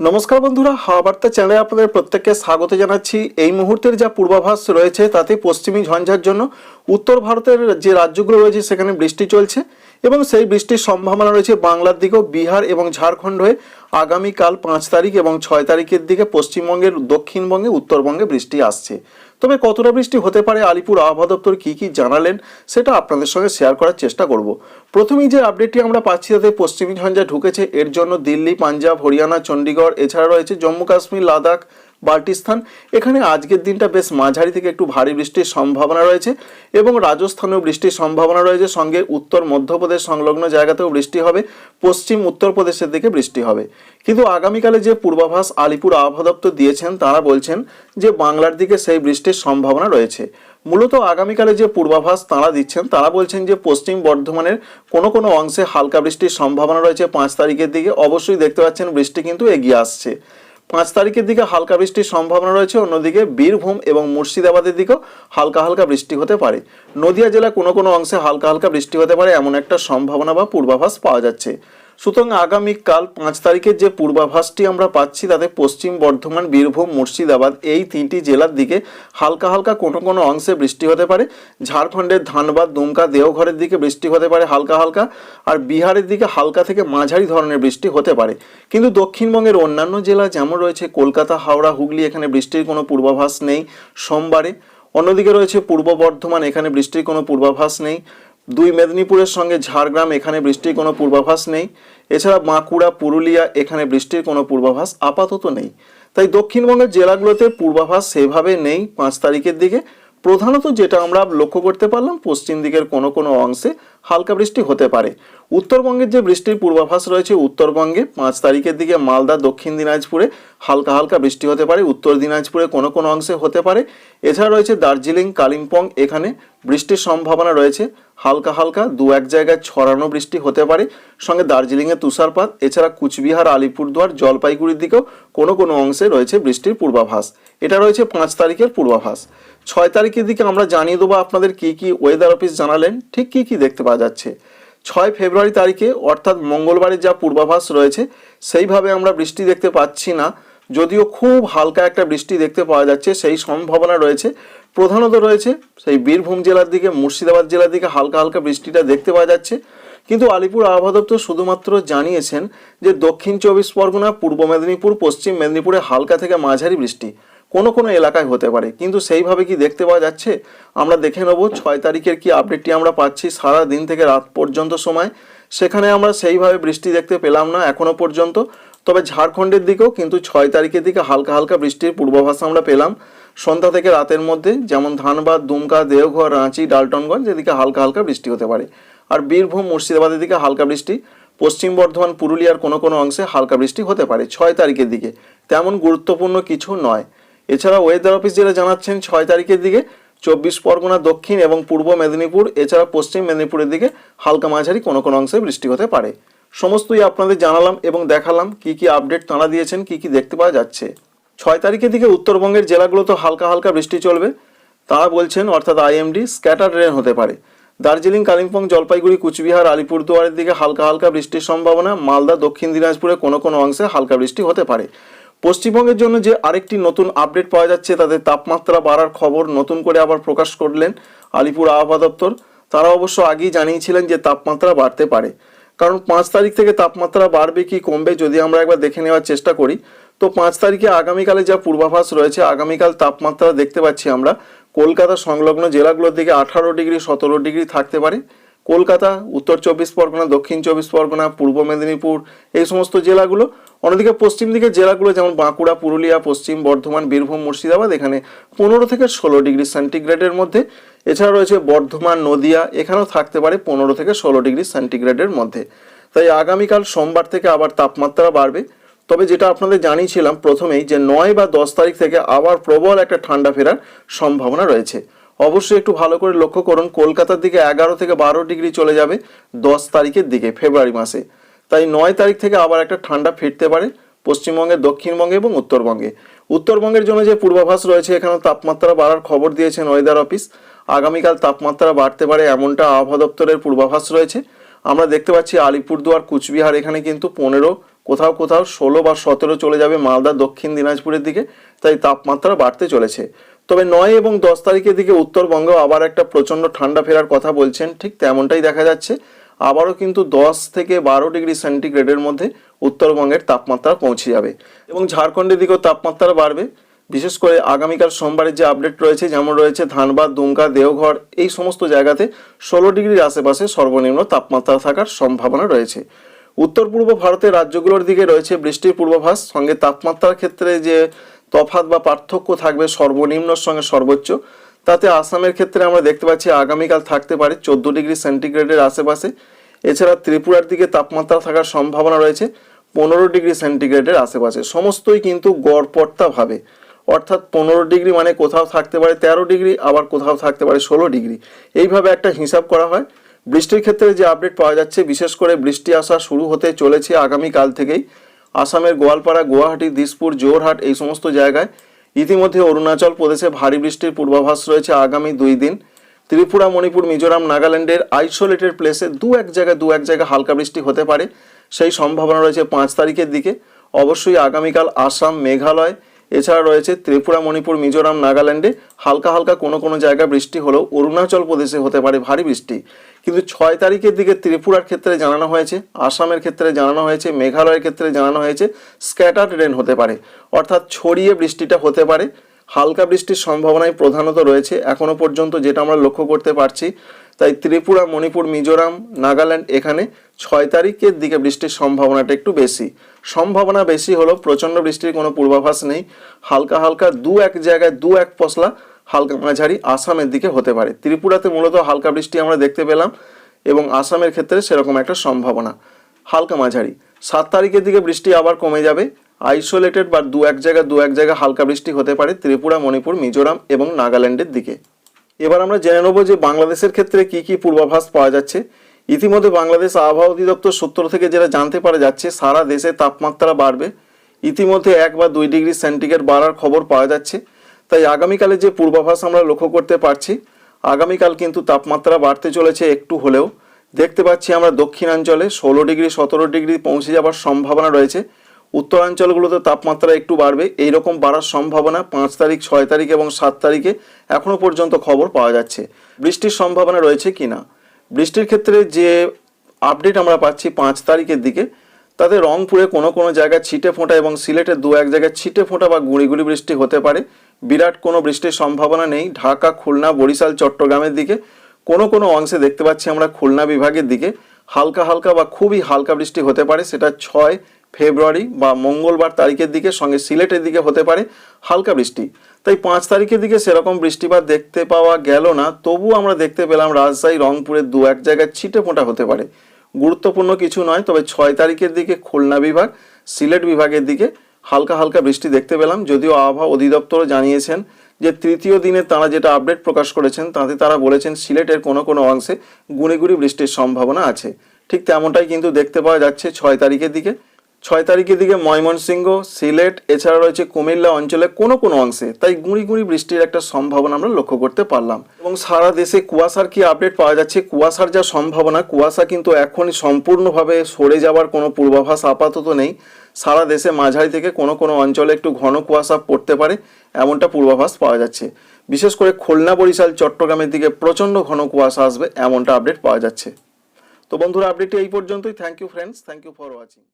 নমস্কার বন্ধুরা হাওয়া বার্তা চ্যানেলে আপনাদের প্রত্যেককে স্বাগত জানাচ্ছি। এই মুহূর্তের যা পূর্বাভাস রয়েছে তাতে পশ্চিমী ঝঞ্ঝার জন্য উত্তর ভারতের যে রাজ্যগুলো রয়েছে সেখানে বৃষ্টি চলছে এবং সেই বৃষ্টির সম্ভাবনা রয়েছে বাংলার দিকেও বিহার এবং ঝাড়খণ্ড হয়ে আগামীকাল পাঁচ তারিখ এবং ছয় তারিখের দিকে পশ্চিমবঙ্গের দক্ষিণবঙ্গে, উত্তরবঙ্গে বৃষ্টি আসছে। তবে কতটা বৃষ্টি হতে পারে আলিপুর আবহাওয়া দপ্তর কী কী জানালেন সেটা আপনাদের সঙ্গে শেয়ার করার চেষ্টা করব। প্রথমেই যে আপডেটটি আমরা পাচ্ছি তাতে পশ্চিমী ঝঞ্ঝা ঢুকেছে, এর জন্য দিল্লি, পাঞ্জাব, হরিয়ানা চণ্ডীগড় এছাড়া রয়েছে জম্মু কাশ্মীর লাদাখ বাল্টিস্তান এখানে আজকের দিনটা বেশ মাঝারি থেকে একটু ভারী বৃষ্টির সম্ভাবনা রয়েছে এবং রাজস্থানেও বৃষ্টির সম্ভাবনা রয়েছে। সঙ্গে উত্তর মধ্যপ্রদেশ সংলগ্ন জায়গাতেও বৃষ্টি হবে, পশ্চিম উত্তরপ্রদেশের দিকে বৃষ্টি হবে। কিন্তু আগামীকালে যে পূর্বাভাস আলিপুর আবহাওয়া দপ্তর দিয়েছেন, তারা বলছেন যে বাংলার দিকে সেই বৃষ্টির সম্ভাবনা রয়েছে। মূলত আগামীকালে যে পূর্বাভাস তারা দিচ্ছেন, তারা বলছেন যে পশ্চিম বর্ধমানের কোনো কোনো অংশে হালকা বৃষ্টির সম্ভাবনা রয়েছে পাঁচ তারিখের দিকে। অবশ্যই দেখতে পাচ্ছেন বৃষ্টি কিন্তু এগিয়ে আসছে। পাঁচ তারিখের দিকে হালকা বৃষ্টির সম্ভাবনা রয়েছে, অন্যদিকে বীরভূম এবং মুর্শিদাবাদের দিকেও হালকা হালকা বৃষ্টি হতে পারে। নদিয়া জেলা কোনো কোনো অংশে হালকা হালকা বৃষ্টি হতে পারে, এমন একটা সম্ভাবনা বা পূর্বাভাস পাওয়া যাচ্ছে। সুতরাং আগামীকাল পাঁচ তারিখের যে পূর্বাভাসটি আমরা পাচ্ছি, তাতে পশ্চিম বর্ধমান, বীরভূম, মুর্শিদাবাদ এই তিনটি জেলার দিকে হালকা হালকা কোনো কোনো অংশে বৃষ্টি হতে পারে। ঝাড়খণ্ডের ধানবাদ, দুমকা, দেওঘরের দিকে বৃষ্টি হতে পারে হালকা হালকা আর বিহারের দিকে হালকা থেকে মাঝারি ধরনের বৃষ্টি হতে পারে। কিন্তু দক্ষিণবঙ্গের অন্যান্য জেলা যেমন রয়েছে কলকাতা, হাওড়া, হুগলি, এখানে বৃষ্টির কোনো পূর্বাভাস নেই। সোমবারে অন্যদিকে রয়েছে পূর্ব বর্ধমান, এখানে বৃষ্টির কোনো পূর্বাভাস নেই। দুই মেদিনীপুরের সঙ্গে ঝাড়গ্রাম, এখানে বৃষ্টির কোনো পূর্বাভাস নেই। এছাড়া বাঁকুড়া, পুরুলিয়া, এখানে বৃষ্টির কোনো পূর্বাভাস আপাতত নেই। তাই দক্ষিণবঙ্গের জেলাগুলোতে পূর্বাভাস সেভাবে নেই পাঁচ তারিখের দিকে। প্রধানত যেটা আমরা লক্ষ্য করতে পারলাম, পশ্চিম দিকের কোনো কোনো অংশে হালকা বৃষ্টি হতে পারে। উত্তরবঙ্গের যে বৃষ্টির পূর্বাভাস রয়েছে উত্তরবঙ্গে, পাঁচ তারিখের দিকে মালদা, দক্ষিণ দিনাজপুরে হালকা হালকা বৃষ্টি হতে পারে, উত্তর দিনাজপুরে কোনো কোনো অংশে হতে পারে। এছাড়া রয়েছে দার্জিলিং, কালিম্পং, এখানে বৃষ্টির সম্ভাবনা রয়েছে। হালকা হালকা দু এক জায়গায় ছড়ানো বৃষ্টি হতে পারে। সঙ্গে দার্জিলিংয়ে তুষারপাত, এছাড়া কুচবিহার, আলিপুরদুয়ার, জলপাইগুড়ির দিকেও কোনো কোনো অংশে রয়েছে বৃষ্টির পূর্বাভাস। এটা রয়েছে পাঁচ তারিখের পূর্বাভাস। ছয় তারিখের দিকে আমরা জানিয়ে দেবো আপনাদের কি কি ওয়েদার অফিস জানালেন, ঠিক কি কি দেখতে পাওয়া যাচ্ছে। ছয় ফেব্রুয়ারি তারিখে, অর্থাৎ মঙ্গলবারের যা পূর্বাভাস রয়েছে, সেইভাবে আমরা বৃষ্টি দেখতে পাচ্ছি না। যদিও খুব হালকা একটা বৃষ্টি দেখতে পাওয়া যাচ্ছে, সেই সম্ভাবনা রয়েছে। প্রধানত রয়েছে সেই বীরভূম জেলার দিকে, মুর্শিদাবাদ জেলার দিকে হালকা হালকা বৃষ্টিটা দেখতে পাওয়া যাচ্ছে। কিন্তু আলিপুর আবহাওয়া দপ্তর শুধুমাত্র জানিয়েছেন যে দক্ষিণ চব্বিশ পরগনা, পূর্ব মেদিনীপুর, পশ্চিম মেদিনীপুরে হালকা থেকে মাঝারি বৃষ্টি। কোনো কোনো এলাকায় হতে পারে। কিন্তু সেইভাবে কি দেখতে পাওয়া যাচ্ছে? আমরা দেখে নেব ছয় তারিখের কি আপডেটটি আমরা পাচ্ছি সারা দিন থেকে রাত পর্যন্ত সময়। সেখানে আমরা সেইভাবে বৃষ্টি দেখতে পেলাম না এখনও পর্যন্ত। তবে ঝাড়খণ্ডের দিকেও কিন্তু ছয় তারিখের দিকে হালকা হালকা বৃষ্টির পূর্বাভাস আমরা পেলাম। সন্ধ্যা থেকে রাতের মধ্যে যেমন ধানবাদ, দুমকা, দেওঘর, রাঁচি, ডালটনগঞ্জ এদিকে হালকা হালকা বৃষ্টি হতে পারে। আর বীরভূম, মুর্শিদাবাদের দিকে হালকা বৃষ্টি। পশ্চিম বর্ধমান, পুরুলিয়ার কোনো কোনো অংশে হালকা বৃষ্টি হতে পারে ছয় তারিখের দিকে। তেমন গুরুত্বপূর্ণ কিছু নয়। এছাড়া ওয়েদার অফিস যেটা জানাচ্ছেন, ছয় তারিখের দিকে চব্বিশ পরগনা, দক্ষিণ এবং পূর্ব মেদিনীপুর, এছাড়া পশ্চিম মেদিনীপুরের দিকে হালকা মাঝারি কোনো কোনো অংশে বৃষ্টি হতে পারে। সমস্তই আপনাদের জানালাম এবং দেখালাম কি কি আপডেট তাঁরা দিয়েছেন, কি কি দেখতে পাওয়া যাচ্ছে। ছয় তারিখের দিকে উত্তরবঙ্গের জেলাগুলোতে হালকা হালকা বৃষ্টি চলবে। তারা বলছেন, অর্থাৎ আইএমডি স্ক্যাটার রেন হতে পারে। দার্জিলিং, কালিম্পং, জলপাইগুড়ি, কুচবিহার, আলিপুরদুয়ারের দিকে হালকা হালকা বৃষ্টির সম্ভাবনা। মালদা, দক্ষিণ দিনাজপুরে কোনো কোনো অংশে হালকা বৃষ্টি হতে পারে। পশ্চিমবঙ্গের জন্য যে আরেকটি নতুন আপডেট পাওয়া যাচ্ছে তাদের তাপমাত্রা বাড়ার খবর নতুন করে আবার প্রকাশ করলেন আলিপুর আবহাওয়া দপ্তর। তারা অবশ্য আগেই জানিয়েছিলেন যে তাপমাত্রা বাড়তে পারে। কারণ পাঁচ তারিখ থেকে তাপমাত্রা বাড়বে কি কমবে যদি আমরা একবার দেখে নেওয়ার চেষ্টা করি, তো পাঁচ তারিখে আগামীকালে যা পূর্বাভাস রয়েছে, আগামীকাল তাপমাত্রা দেখতে পাচ্ছি আমরা। কলকাতা সংলগ্ন জেলাগুলোর দিকে আঠারো ডিগ্রি, সতেরো ডিগ্রি থাকতে পারে। কলকাতা, উত্তর চব্বিশ পরগনা, দক্ষিণ চব্বিশ পরগনা, পূর্ব মেদিনীপুর, এই সমস্ত জেলাগুলো। অন্যদিকে পশ্চিম দিকের জেলাগুলো যেমন বাঁকুড়া, পুরুলিয়া, পশ্চিম বর্ধমান, বীরভূম, মুর্শিদাবাদ, এখানে পনেরো থেকে ষোলো ডিগ্রি সেন্টিগ্রেডের মধ্যে। এছাড়া রয়েছে বর্ধমান, নদিয়া, এখানেও থাকতে পারে পনেরো থেকে ষোলো ডিগ্রি সেন্টিগ্রেডের মধ্যে। তাই আগামীকাল সোমবার থেকে আবার তাপমাত্রা বাড়বে। তবে যেটা আপনাদের জানিয়েছিলাম প্রথমেই যে নয় বা দশ তারিখ থেকে আবার প্রবল একটা ঠান্ডা ফেরার সম্ভাবনা রয়েছে। অবশ্যই একটু ভালো করে লক্ষ্য করুন, কলকাতার দিকে এগারো থেকে বারো ডিগ্রি চলে যাবে দশ তারিখের দিকে, ফেব্রুয়ারি মাসে। তাই নয় তারিখ থেকে আবার একটা ঠান্ডা ফিরতে পারে পশ্চিমবঙ্গে, দক্ষিণবঙ্গে এবং উত্তরবঙ্গে। উত্তরবঙ্গের জন্য যে পূর্বাভাস রয়েছে এখানে তাপমাত্রা বাড়ার খবর দিয়েছেন ওয়েদার অফিস। আগামীকাল তাপমাত্রা বাড়তে পারে এমনটা আবহাওয়া দপ্তরের পূর্বাভাস রয়েছে। আমরা দেখতে পাচ্ছি আলিপুরদুয়ার, কুচবিহার, এখানে কিন্তু পনেরো, কোথাও কোথাও ষোলো বা সতেরো চলে যাবে মালদা, দক্ষিণ দিনাজপুরের দিকে, তাই তাপমাত্রা বাড়তে চলেছে। তবে নয় এবং দশ তারিখের দিকে উত্তরবঙ্গ আবার একটা প্রচণ্ড ঠান্ডা ফেরার কথা বলছেন, ঠিক তেমনটাই দেখা যাচ্ছে। আবারও কিন্তু দশ থেকে বারো ডিগ্রি সেন্টিগ্রেডের মধ্যে উত্তরবঙ্গের তাপমাত্রা পৌঁছে যাবে। এবং ঝাড়খণ্ডের দিকেও তাপমাত্রা বাড়বে। বিশেষ করে আগামীকাল সোমবারের যে আপডেট রয়েছে, যেমন রয়েছে ধানবাদ, দুমকা, দেওঘর, এই সমস্ত জায়গাতে ষোলো ডিগ্রির আশেপাশে সর্বনিম্ন তাপমাত্রা থাকার সম্ভাবনা রয়েছে। উত্তর পূর্ব ভারতের রাজ্যগুলোর দিকে রয়েছে বৃষ্টির পূর্বাভাস। সঙ্গে তাপমাত্রার ক্ষেত্রে যে তফাত বা পার্থক্য থাকবে সর্বনিম্নর সঙ্গে সর্বোচ্চ। তাতে আসামের ক্ষেত্রে আমরা দেখতে পাচ্ছি আগামীকাল থাকতে পারে চোদ্দ ডিগ্রি সেন্টিগ্রেডের আশেপাশে। এছাড়া ত্রিপুরার দিকে তাপমাত্রা থাকার সম্ভাবনা রয়েছে, পনেরো ডিগ্রি সেন্টিগ্রেডের আশেপাশে। সমস্তই কিন্তু গড়পড়তাভাবে অর্থাৎ পনেরো ডিগ্রি মানে কোথাও থাকতে পারে তেরো ডিগ্রি, আবার কোথাও থাকতে পারে ষোলো ডিগ্রি। এইভাবে একটা হিসাব করা হয়। বৃষ্টির ক্ষেত্রে যে আপডেট পাওয়া যাচ্ছে, বিশেষ করে বৃষ্টি আসা শুরু হতে চলেছে আগামীকাল থেকেই। আসামের গোয়ালপাড়া, গুয়াহাটি, দিসপুর জোরহাট এই সমস্ত জায়গায় ইতিমধ্যে অরুণাচল প্রদেশে ভারী বৃষ্টির পূর্বাভাস রয়েছে আগামী দুই দিন। ত্রিপুরা, মণিপুর, মিজোরাম, নাগাল্যান্ডের আইসোলেটেড প্লেসে দু এক জায়গায় দু এক জায়গায় হালকা বৃষ্টি হতে পারে। সেই সম্ভাবনা রয়েছে পাঁচ তারিখের দিকে। অবশ্যই আগামীকাল আসাম, মেঘালয় এছাড়া রয়েছে ত্রিপুরা, মণিপুর, মিজোরাম, নাগাল্যান্ডে হালকা হালকা কোনো কোনো জায়গায় বৃষ্টি হলেও অরুণাচল প্রদেশে হতে পারে ভারী বৃষ্টি। কিন্তু ছয় তারিখের দিকে ত্রিপুরার ক্ষেত্রে জানানো হয়েছে, আসামের ক্ষেত্রে জানানো হয়েছে, মেঘালয়ের ক্ষেত্রে জানানো হয়েছে স্ক্যাটার্ড রেন হতে পারে। অর্থাৎ ছড়িয়ে বৃষ্টিটা হতে পারে। হালকা বৃষ্টির সম্ভাবনাই প্রধানত রয়েছে। এখনও পর্যন্ত যেটা আমরা লক্ষ্য করতে পারছি, তাই ত্রিপুরা, মণিপুর, মিজোরাম, নাগাল্যান্ড এখানে ছয় তারিখের দিকে বৃষ্টির সম্ভাবনাটা একটু বেশি। সম্ভাবনা বেশি হলেও প্রচণ্ড বৃষ্টির কোনো পূর্বাভাস নেই। হালকা হালকা দু এক জায়গায় দু এক পশলা হালকা মাঝারি আসামের দিকে হতে পারে। ত্রিপুরাতে মূলত হালকা বৃষ্টি আমরা দেখতে পেলাম এবং আসামের ক্ষেত্রে সেরকম একটা সম্ভাবনা। হালকা মাঝারি। সাত তারিখের দিকে বৃষ্টি আবার কমে যাবে। আইসোলেটেড বা দু এক জায়গা দু এক জায়গায় হালকা বৃষ্টি হতে পারে ত্রিপুরা, মণিপুর, মিজোরাম এবং নাগাল্যান্ডের দিকে। এবার আমরা জেনে নেব যে বাংলাদেশের ক্ষেত্রে কি কি পূর্বাভাস পাওয়া যাচ্ছে। ইতিমধ্যে বাংলাদেশ আবহাওয়া অধিদপ্তর সূত্র থেকে যেটা জানতে পারা যাচ্ছে, সারা দেশে তাপমাত্রা বাড়বে। ইতিমধ্যে এক বা দুই ডিগ্রি সেন্টিগ্রেড বাড়ার খবর পাওয়া যাচ্ছে। তাই আগামীকালে যে পূর্বাভাস আমরা লক্ষ্য করতে পারছি, আগামীকাল কিন্তু তাপমাত্রা বাড়তে চলেছে একটু হলেও। দেখতে পাচ্ছি আমরা দক্ষিণাঞ্চলে ষোলো ডিগ্রি, সতেরো ডিগ্রি পৌঁছে যাওয়ার সম্ভাবনা রয়েছে। উত্তরাঞ্চলগুলোতে তাপমাত্রা একটু বাড়বে। এই রকম বাড়ার সম্ভাবনা পাঁচ তারিখ, ছয় তারিখ এবং সাত তারিখে এখনও পর্যন্ত খবর পাওয়া যাচ্ছে। বৃষ্টির সম্ভাবনা রয়েছে কি না? বৃষ্টির ক্ষেত্রে যে আপডেট আমরা পাচ্ছি পাঁচ তারিখের দিকে, তাতে রংপুরে কোনো কোনো জায়গায় ছিটে ফোঁটা এবং সিলেটে দু এক জায়গায় ছিটে ফোঁটা বা গুঁড়ি গুঁড়ি বৃষ্টি হতে পারে। বিরাট কোনো বৃষ্টির সম্ভাবনা নেই। ঢাকা, খুলনা, বরিশাল, চট্টগ্রামের দিকে কোনো কোনো অংশে দেখতে পাচ্ছি আমরা খুলনা বিভাগের দিকে হালকা হালকা বা খুবই হালকা বৃষ্টি হতে পারে। সেটা ছয় ফেব্রুয়ারি বা মঙ্গলবার তারিখের দিকে, সঙ্গে সিলেটের দিকে হতে পারে হালকা বৃষ্টি। তাই পাঁচ তারিখের দিকে সেরকম বৃষ্টিপাত দেখতে পাওয়া গেল না তবু আমরা দেখতে পেলাম রাজশাহী, রংপুরের দু এক জায়গায় ছিটে ফোঁটা হতে পারে। গুরুত্বপূর্ণ কিছু নয়, তবে ছয় তারিখের দিকে খুলনা বিভাগ, সিলেট বিভাগের দিকে হালকা হালকা বৃষ্টি দেখতে পেলাম, যদিও আবহাওয়া অধিদপ্তরও জানিয়েছেন যে তৃতীয় দিনে তারা যেটা আপডেট প্রকাশ করেছেন, তাতে তারা বলেছেন সিলেটের কোনো কোনো অংশে গুঁড়ি বৃষ্টির সম্ভাবনা আছে। ঠিক তেমনটাই কিন্তু দেখতে পাওয়া যাচ্ছে ছয় তারিখের দিকে ছয় তারিখের দিকে ময়মনসিংহ, সিলেট, এছাড়া রয়েছে কুমিল্লা অঞ্চলে কোনো কোনো অংশে। তাই গুঁড়ি গুঁড়ি বৃষ্টির একটা সম্ভাবনা আমরা লক্ষ্য করতে পারলাম। এবং সারা দেশে কুয়াশার কি আপডেট পাওয়া যাচ্ছে? কুয়াশার যা সম্ভাবনা, কুয়াশা কিন্তু এখনই সম্পূর্ণভাবে সরে যাওয়ার কোনো পূর্বাভাস আপাতত নেই। সারা দেশে মাঝারি থেকে কোনো কোনো অঞ্চলে একটু ঘন কুয়াশা পড়তে পারে, এমনটা পূর্বাভাস পাওয়া যাচ্ছে। বিশেষ করে খুলনা, বরিশাল, চট্টগ্রামের দিকে প্রচণ্ড ঘন কুয়াশা আসবে, এমনটা আপডেট পাওয়া যাচ্ছে। তো বন্ধুরা, আপডেটটি এই পর্যন্তই। Thank you friends thank you for watching